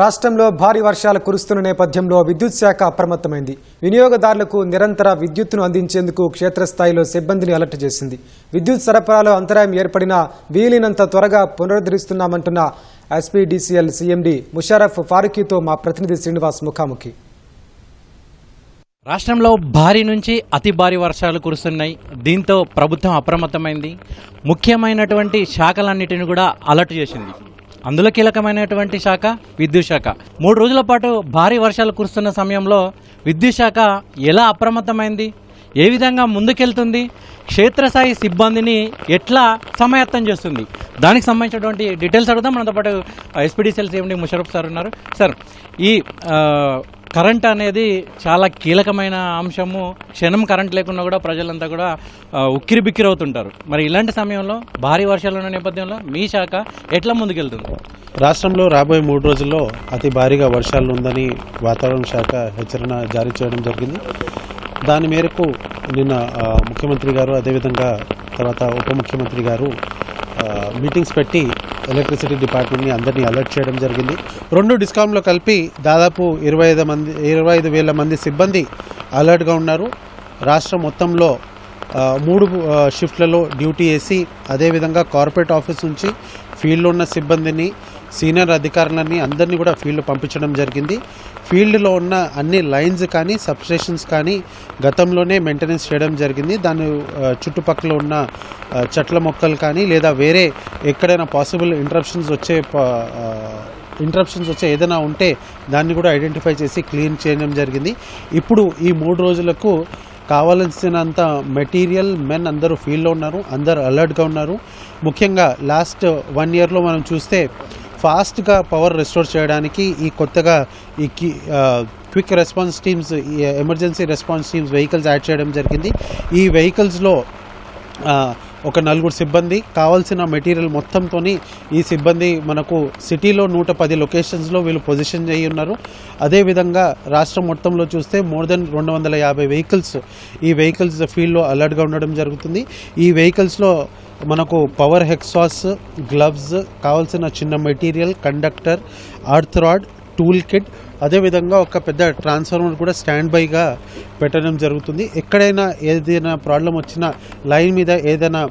రాష్ట్రంలో భారీ వర్షాలు కురుస్తున్న నేపథ్యంలో విద్యుత్ శాఖ అప్రమత్తమైంది. వినియోగదారులకు నిరంతర విద్యుత్తును అందించేందుకు క్షేత్రస్థాయిలో సిబ్బందిని అలర్ట్ చేసింది. విద్యుత్ సరఫరాలో అంతరాయం ఏర్పడినా వీలైనంత త్వరగా పునరుద్ధరిస్తున్నామంటున్న ఎస్పీడీసీఎల్ సీఎండీ ముషారఫ్ ఫారూఖీతో మా ప్రతినిధి శ్రీనివాస్ ముఖాముఖి. రాష్ట్రంలో భారీ నుంచి అతి భారీ వర్షాలు కురుస్తున్నాయి. దీంతో ప్రభుత్వం అప్రమత్తమైంది. ముఖ్యమైనటువంటి శాఖలన్నిటిని కూడా అలర్ట్ చేసింది. అందులో కీలకమైనటువంటి శాఖ విద్యుత్ శాఖ. మూడు రోజుల పాటు భారీ వర్షాలు కురుస్తున్న సమయంలో విద్యుత్ శాఖ ఎలా అప్రమత్తమైంది? ఏ విధంగా ముందుకెళ్తుంది? క్షేత్రస్థాయి సిబ్బందిని ఎట్లా సమాయత్తం చేస్తుంది? దానికి సంబంధించినటువంటి డీటెయిల్స్ అడుగుదాం. మనతో పాటు ఎస్పీడీసీఎల్ సీఎండి ముషరఫ్ సార్ ఉన్నారు. సార్ ఈ కరెంట్ అనేది చాలా కీలకమైన అంశము. క్షణం కరెంట్ లేకున్నా కూడా ప్రజలంతా కూడా ఉక్కిరి బిక్కిరి అవుతుంటారు మరి ఇలాంటి సమయంలో భారీ వర్షాలు ఉన్న నేపథ్యంలో మీ శాఖ ఎట్లా ముందుకెళ్తుంది? రాష్ట్రంలో రాబోయే మూడు రోజుల్లో అతి భారీగా వర్షాలు ఉందని వాతావరణ శాఖ హెచ్చరణ జారీ చేయడం జరిగింది. దాని మేరకు నిన్న ముఖ్యమంత్రి గారు అదేవిధంగా తర్వాత ఉప ముఖ్యమంత్రి గారు మీటింగ్స్ పెట్టి ఎలక్ట్రిసిటీ డిపార్ట్మెంట్ని అందరినీ అలర్ట్ చేయడం జరిగింది. రెండు డిస్కామ్లో కలిపి దాదాపు ఇరవై ఐదు మంది ఇరవై ఐదు వేల మంది సిబ్బంది అలర్ట్గా ఉన్నారు. రాష్ట్రం మొత్తంలో మూడు షిఫ్ట్లలో డ్యూటీ వేసి అదేవిధంగా కార్పొరేట్ ఆఫీస్ నుంచి ఫీల్డ్లో ఉన్న సిబ్బందిని సీనియర్ అధికారులని అందరినీ కూడా ఫీల్డ్ పంపించడం జరిగింది. ఫీల్డ్లో ఉన్న అన్ని లైన్స్ కానీ సబ్స్టేషన్స్ కానీ గతంలోనే మెయింటెనెన్స్ చేయడం జరిగింది. దాని చుట్టుపక్కల ఉన్న చెట్ల మొక్కలు కానీ లేదా వేరే ఎక్కడైనా పాసిబుల్ ఇంటరప్షన్స్ వచ్చే ఇంటరప్షన్స్ వచ్చే ఏదైనా ఉంటే దాన్ని కూడా ఐడెంటిఫై చేసి క్లీన్ చేయడం జరిగింది. ఇప్పుడు ఈ మూడు రోజులకు కావాల్సినంత మెటీరియల్ మెన్ అందరూ ఫీల్డ్లో ఉన్నారు. అందరూ అలర్ట్గా ఉన్నారు. ముఖ్యంగా లాస్ట్ వన్ ఇయర్లో మనం చూస్తే ఫాస్ట్గా పవర్ రెస్టోర్ చేయడానికి ఈ కొత్తగా ఈ quick response teams emergency response teams vehicles add చేయడం జరిగింది. ఈ వెహికల్స్లో ఒక నలుగురు సిబ్బంది కావాల్సిన మెటీరియల్ మొత్తంతో ఈ సిబ్బంది మనకు సిటీలో నూట పది లొకేషన్స్లో వీళ్ళు పొజిషన్ చేయి ఉన్నారు. అదేవిధంగా రాష్ట్రం మొత్తంలో చూస్తే మోర్ దెన్ రెండు వందల యాభై వెహికల్స్ ఈ వెహికల్స్ ఫీల్డ్లో అలర్ట్గా ఉండడం జరుగుతుంది. ఈ వెహికల్స్లో మనకు పవర్ హెక్సాస్ గ్లవ్స్ కావాల్సిన చిన్న material conductor earth rod tool kit అదేవిధంగా ఒక పెద్ద ట్రాన్స్ఫార్మర్ కూడా స్టాండ్ బైగా పెట్టడం జరుగుతుంది. ఎక్కడైనా ఏదైనా ప్రాబ్లం వచ్చినా లైన్ మీద ఏదైనా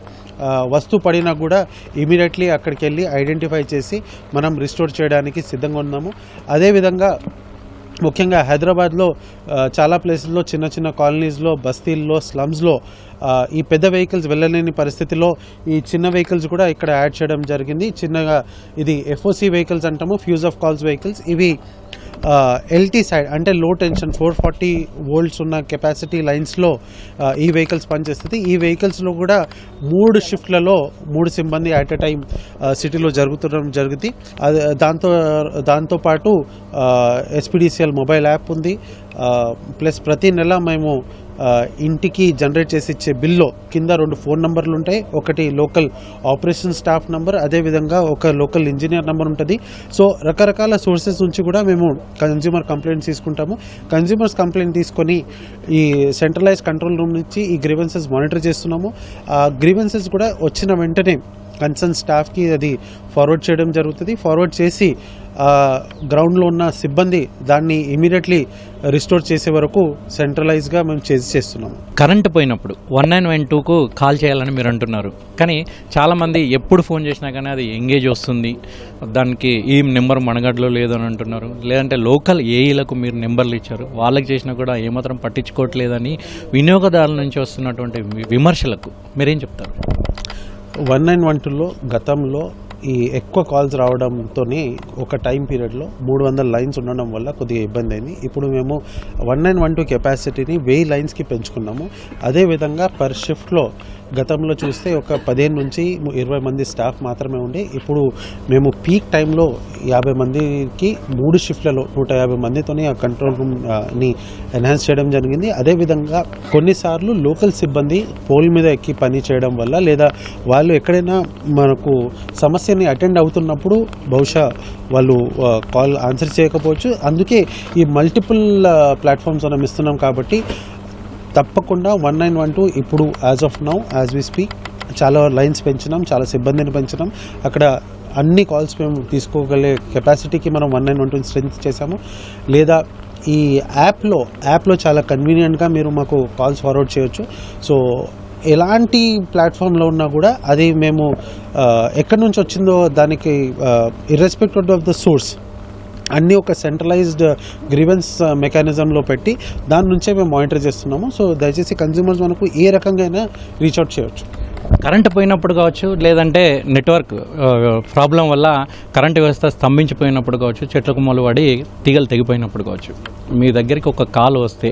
వస్తువు పడినా కూడా ఇమీడియట్లీ అక్కడికి వెళ్ళి ఐడెంటిఫై చేసి మనం రిస్టోర్ చేయడానికి సిద్ధంగా ఉన్నాము. అదేవిధంగా ముఖ్యంగా హైదరాబాద్లో చాలా ప్లేసెస్లో చిన్న చిన్న కాలనీస్లో బస్తీల్లో స్లమ్స్లో ఈ పెద్ద వెహికల్స్ వెళ్ళలేని పరిస్థితిలో ఈ చిన్న వెహికల్స్ కూడా ఇక్కడ యాడ్ చేయడం జరిగింది. చిన్నగా ఇది ఎఫ్ఓసి వెహికల్స్ అంటాము ఫ్యూజ్ ఆఫ్ కాల్స్ వెహికల్స్. ఇవి ఎల్టీ సైడ్ అంటే low tension four forty volts ఉన్న కెపాసిటీ లైన్స్లో ఈ వెహికల్స్ పనిచేస్తుంది. ఈ వెహికల్స్లో కూడా మూడు షిఫ్ట్లలో మూడు సిబ్బంది అట్ ఎ టైం సిటీలో జరుగుతుండడం జరుగుతుంది అది దాంతో దాంతోపాటు ఎస్పీడీసీఎల్ మొబైల్ యాప్ ఉంది. ప్లస్ ప్రతి నెల మేము ఇంటికి జనరేట్ చేసి ఇచ్చే బిల్లో కింద రెండు ఫోన్ నంబర్లు ఉంటాయి. ఒకటి లోకల్ ఆపరేషన్ స్టాఫ్ నంబర్ అదేవిధంగా ఒక లోకల్ ఇంజనీర్ నంబర్ ఉంటుంది. సో రకరకాల సోర్సెస్ నుంచి కూడా మేము కన్జ్యూమర్ కంప్లైంట్ తీసుకుంటాము. కన్జ్యూమర్స్ కంప్లైంట్ తీసుకొని ఈ సెంట్రలైజ్ కంట్రోల్ రూమ్ నుంచి ఈ గ్రీవెన్సెస్ మానిటర్ చేస్తున్నాము. ఆ గ్రీవెన్సెస్ కూడా వచ్చిన వెంటనే కన్సర్న్ స్టాఫ్కి అది ఫార్వర్డ్ చేయడం జరుగుతుంది. ఫార్వర్డ్ చేసి గ్రౌండ్లో ఉన్న సిబ్బంది దాన్ని ఇమీడియట్లీ రిస్టోర్ చేసే వరకు సెంట్రలైజ్గా మేము చేసి చేస్తున్నాము కరెంట్ పోయినప్పుడు వన్ నైన్ వన్ టూకు కాల్ చేయాలని మీరు అంటున్నారు. కానీ చాలామంది ఎప్పుడు ఫోన్ చేసినా కానీ అది ఎంగేజ్ వస్తుంది. దానికి ఈ నెంబర్ మనగడలో లేదు అని అంటున్నారు. లేదంటే లోకల్ ఏఈలకు మీరు నెంబర్లు ఇచ్చారు. వాళ్ళకి చేసినా కూడా ఏమాత్రం పట్టించుకోవట్లేదని వినియోగదారుల నుంచి వస్తున్నటువంటి విమర్శలకు మీరేం చెప్తారు? వన్ నైన్ వన్ టూలో గతంలో ఈ ఎక్కువ కాల్స్ రావడంతో ఒక టైం పీరియడ్లో మూడు వందల లైన్స్ ఉండడం వల్ల కొద్దిగా ఇబ్బంది అయింది. ఇప్పుడు మేము వన్ నైన్ వన్ టూ కెపాసిటీని వెయ్యి లైన్స్కి పెంచుకున్నాము. అదేవిధంగా పర్ షిఫ్ట్లో గతంలో చూస్తే ఒక పదిహేను నుంచి ఇరవై మంది స్టాఫ్ మాత్రమే ఉండే ఇప్పుడు మేము పీక్ టైంలో యాభై మందికి మూడు షిఫ్ట్లలో నూట యాభై మందితోనే ఆ కంట్రోల్ రూమ్ని ఎన్హాన్స్ చేయడం జరిగింది. అదేవిధంగా కొన్నిసార్లు లోకల్ సిబ్బంది పోల్ మీద ఎక్కి పని చేయడం వల్ల లేదా వాళ్ళు ఎక్కడైనా మనకు సమస్య సమస్యని అటెండ్ అవుతున్నప్పుడు బహుశా వాళ్ళు కాల్ ఆన్సర్ చేయకపోవచ్చు. అందుకే ఈ మల్టిపుల్ ప్లాట్ఫామ్స్ మనం ఇస్తున్నాం కాబట్టి తప్పకుండా వన్ నైన్ వన్ టూ ఇప్పుడు as of now as we speak చాలా లైన్స్ పెంచినాం చాలా సిబ్బందిని పెంచినాం. అక్కడ అన్ని కాల్స్ మేము తీసుకోగలిగే కెపాసిటీకి మనం one nine one two strength చేశాము. లేదా ఈ యాప్లో యాప్లో చాలా కన్వీనియంట్గా మీరు మాకు కాల్స్ ఫార్వర్డ్ చేయొచ్చు. సో ఎలాంటి ప్లాట్ఫామ్లో ఉన్నా కూడా అది మేము ఎక్కడి నుంచి వచ్చిందో దానికి ఇర్రెస్పెక్టెడ్ ఆఫ్ ద సోర్స్ అన్నీ ఒక సెంట్రలైజ్డ్ గ్రీవెన్స్ మెకానిజంలో పెట్టి దాని నుంచే మేము మానిటర్ చేస్తున్నాము. సో దయచేసి కన్జ్యూమర్స్ మనకు ఏ రకంగా అయినా రీచ్ అవుట్ చేయవచ్చు కరెంట్ పోయినప్పుడు కావచ్చు లేదంటే నెట్వర్క్ ప్రాబ్లం వల్ల కరెంట్ వ్యవస్థ స్తంభించిపోయినప్పుడు కావచ్చు చెట్లకు మొలు పడి తీగలు తెగిపోయినప్పుడు కావచ్చు. మీ దగ్గరికి ఒక కాల్ వస్తే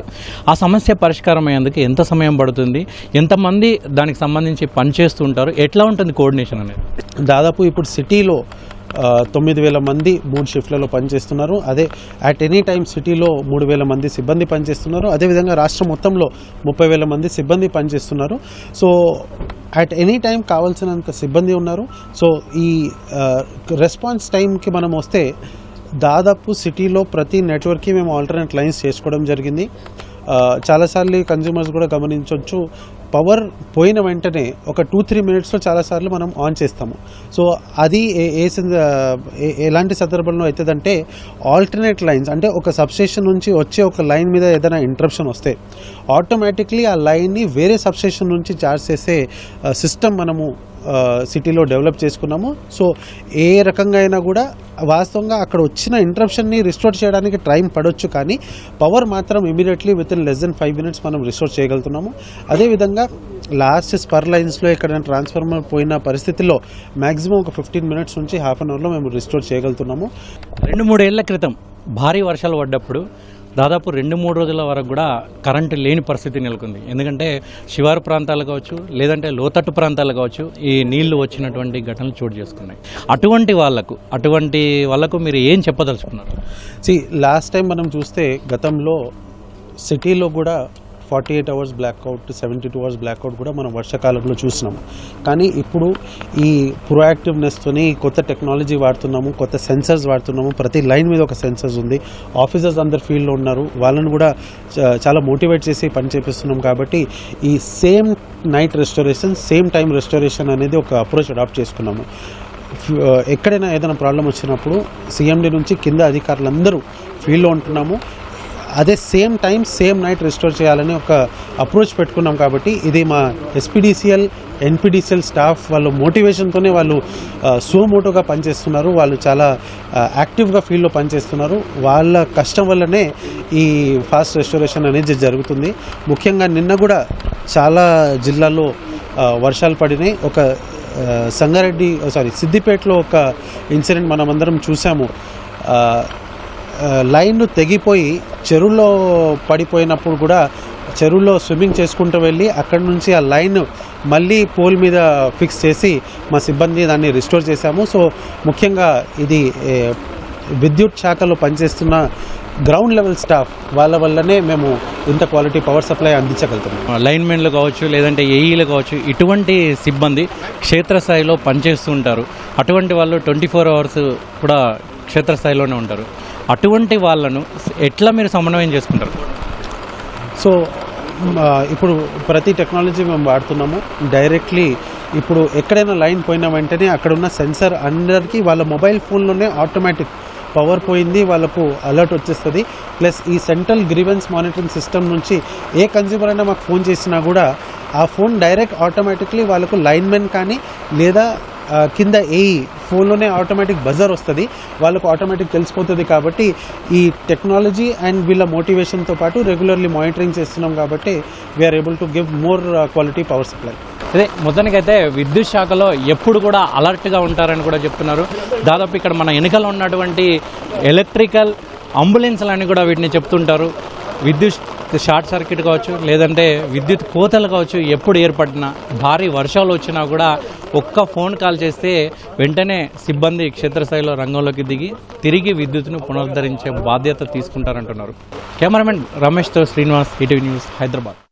ఆ సమస్య పరిష్కారం అయ్యేందుకు ఎంత సమయం పడుతుంది ఎంతమంది దానికి సంబంధించి పనిచేస్తూ ఉంటారు ఎట్లా ఉంటుంది కోఆర్డినేషన్ అనేది? దాదాపు ఇప్పుడు సిటీలో తొమ్మిది వేల మంది మూడు షిఫ్ట్లలో పనిచేస్తున్నారు. అదే అట్ ఎనీ టైం సిటీలో మూడు వేల మంది సిబ్బంది పనిచేస్తున్నారు. అదేవిధంగా రాష్ట్రం మొత్తంలో ముప్పై వేల మంది సిబ్బంది పనిచేస్తున్నారు. సో అట్ ఎనీ టైం కావాల్సినంత సిబ్బంది ఉన్నారు. సో ఈ రెస్పాన్స్ టైంకి మనం వస్తే దాదాపు సిటీలో ప్రతి నెట్వర్క్కి మేము ఆల్టర్నేట్ లైన్స్ చేసుకోవడం జరిగింది. చాలాసార్లు కన్జ్యూమర్స్ కూడా గమనించవచ్చు పవర్ పోయిన వెంటనే ఒక టూ త్రీ మినిట్స్లో చాలాసార్లు మనం ఆన్ చేస్తాము. సో అది ఏ- ఏ ఏ- ఎలాంటి సందర్భంలో అవుతుందంటే ఆల్టర్నేట్ లైన్స్ అంటే ఒక సబ్స్టేషన్ నుంచి వచ్చే ఒక లైన్ మీద ఏదైనా ఇంటరప్షన్ వస్తే ఆటోమేటిక్లీ ఆ లైన్ని వేరే సబ్స్టేషన్ నుంచి చార్జ్ చేసే సిస్టమ్ మనము సిటీలో డెవలప్ చేసుకున్నాము. సో ఏ రకంగా అయినా కూడా వాస్తవంగా అక్కడ వచ్చిన ఇంటరప్షన్ని రిస్టోర్ చేయడానికి టైం పడవచ్చు కానీ పవర్ మాత్రం immediately within less than five minutes మనం రిస్టోర్ చేయగలుగుతున్నాము. అదేవిధంగా లాస్ట్ స్పర్ లైన్స్లో ఎక్కడైనా ట్రాన్స్ఫార్మర్ పోయిన పరిస్థితిలో మ్యాక్సిమం ఒక ఫిఫ్టీన్ మినిట్స్ నుంచి హాఫ్ అన్ అవర్లో మేము రిస్టోర్ చేయగలుగుతున్నాము. రెండు మూడేళ్ళ క్రితం భారీ వర్షాలు పడ్డప్పుడు దాదాపు రెండు మూడు రోజుల వరకు కూడా కరెంటు లేని పరిస్థితి నెలకొంది. ఎందుకంటే శివారు ప్రాంతాలు కావచ్చు లేదంటే లోతట్టు ప్రాంతాలు కావచ్చు ఈ నీళ్ళు వచ్చినటువంటి ఘటనలు చోటు చేసుకున్నాయి. అటువంటి వాళ్ళకు అటువంటి వాళ్ళకు మీరు ఏం చెప్పదలుచుకున్నారు? సి లాస్ట్ టైం మనం చూస్తే గతంలో సిటీలో కూడా forty eight hours blackout seventy two hours blackout కూడా మనం వర్షాకాలంలో చూసినాం. కానీ ఇప్పుడు ఈ ప్రొయాక్టివ్నెస్తోని కొత్త టెక్నాలజీ వాడుతున్నాము కొత్త సెన్సర్స్ వాడుతున్నాము. ప్రతి లైన్ మీద ఒక సెన్సర్స్ ఉంది. ఆఫీసర్స్ అందరు ఫీల్డ్లో ఉన్నారు. వాళ్ళని కూడా చాలా మోటివేట్ చేసి పని చేపిస్తున్నాం కాబట్టి ఈ same night restoration same time restoration అనేది ఒక అప్రోచ్ అడాప్ట్ చేసుకున్నాము. ఎక్కడైనా ఏదైనా ప్రాబ్లం వచ్చినప్పుడు సీఎండి నుంచి కింద అధికారులందరూ ఫీల్డ్లో ఉంటున్నాము. అదే same time same night restore చేయాలని ఒక అప్రోచ్ పెట్టుకున్నాం కాబట్టి ఇది మా ఎస్పీడీసీఎల్ ఎన్పిడిసిఎల్ స్టాఫ్ వాళ్ళు మోటివేషన్తోనే వాళ్ళు సోమోటోగా పనిచేస్తున్నారు. వాళ్ళు చాలా యాక్టివ్గా ఫీల్డ్లో పనిచేస్తున్నారు. వాళ్ళ కష్టం వల్లనే ఈ ఫాస్ట్ రెస్టోరేషన్ అనేది జరుగుతుంది. ముఖ్యంగా నిన్న కూడా చాలా జిల్లాల్లో వర్షాలు పడినాయి. ఒక సంగారెడ్డి సారీ సిద్దిపేటలో ఒక ఇన్సిడెంట్ మనమందరం చూసాము. లైన్ తెగిపోయి చెరువులో పడిపోయినప్పుడు కూడా చెరువులో స్విమ్మింగ్ చేసుకుంటూ వెళ్ళి అక్కడ నుంచి ఆ లైన్ మళ్ళీ పోల్ మీద ఫిక్స్ చేసి మా సిబ్బంది దాన్ని రిస్టోర్ చేశాము. సో ముఖ్యంగా ఇది విద్యుత్ శాఖలో పనిచేస్తున్న గ్రౌండ్ లెవెల్ స్టాఫ్ వాళ్ళ వల్లనే మేము ఇంత క్వాలిటీ పవర్ సప్లై అందించగలుగుతున్నాం. లైన్మెన్లు కావచ్చు లేదంటే ఏఈలు కావచ్చు ఇటువంటి సిబ్బంది క్షేత్రస్థాయిలో పనిచేస్తూ ఉంటారు. అటువంటి వాళ్ళు ట్వంటీ ఫోర్ అవర్స్ కూడా క్షేత్రస్థాయిలోనే ఉంటారు. అటువంటి వాళ్ళను ఎట్లా మీరు సమన్వయం చేసుకుంటారు? సో ఇప్పుడు ప్రతి టెక్నాలజీ మేము వాడుతున్నాము. డైరెక్ట్లీ ఇప్పుడు ఎక్కడైనా లైన్ పోయిన వెంటనే అక్కడ ఉన్న సెన్సర్ అందరికీ వాళ్ళ మొబైల్ ఫోన్లోనే ఆటోమేటిక్ పవర్ పోయింది వాళ్ళకు అలర్ట్ వచ్చేస్తుంది. ప్లస్ ఈ సెంట్రల్ గ్రీవెన్స్ మానిటరింగ్ సిస్టమ్ నుంచి ఏ కన్జ్యూమర్ అయినా మాకు ఫోన్ చేసినా కూడా ఆ ఫోన్ డైరెక్ట్ ఆటోమేటిక్లీ వాళ్ళకు లైన్మెన్ కానీ లేదా కింద ఏ ఫోన్లోనే ఆటోమేటిక్ బజర్ వస్తుంది. వాళ్ళకు ఆటోమేటిక్ తెలిసిపోతుంది కాబట్టి ఈ టెక్నాలజీ అండ్ వీళ్ళ మోటివేషన్తో పాటు రెగ్యులర్లీ మానిటరింగ్ చేస్తున్నాం కాబట్టి we're able to give more quality power supply అదే మొత్తానికైతే విద్యుత్ శాఖలో ఎప్పుడు కూడా అలర్ట్గా ఉంటారని కూడా చెప్తున్నారు. దాదాపు ఇక్కడ మన వెనుకలో ఉన్నటువంటి ఎలక్ట్రికల్ అంబులెన్స్లు కూడా వీటిని చెప్తుంటారు. విద్యుత్ షార్ట్ సర్క్యూట్ కావచ్చు లేదంటే విద్యుత్ కోతలు కావచ్చు ఎప్పుడు ఏర్పడినా భారీ వర్షాలు వచ్చినా కూడా ఒక్క ఫోన్ కాల్ చేస్తే వెంటనే సిబ్బంది క్షేత్రస్థాయిలో రంగంలోకి దిగి తిరిగి విద్యుత్ను పునరుద్ధరించే బాధ్యత తీసుకుంటారంటున్నారు. కెమెరామెన్ రమేష్తో శ్రీనివాస్ ఈటీవీ న్యూస్ హైదరాబాద్.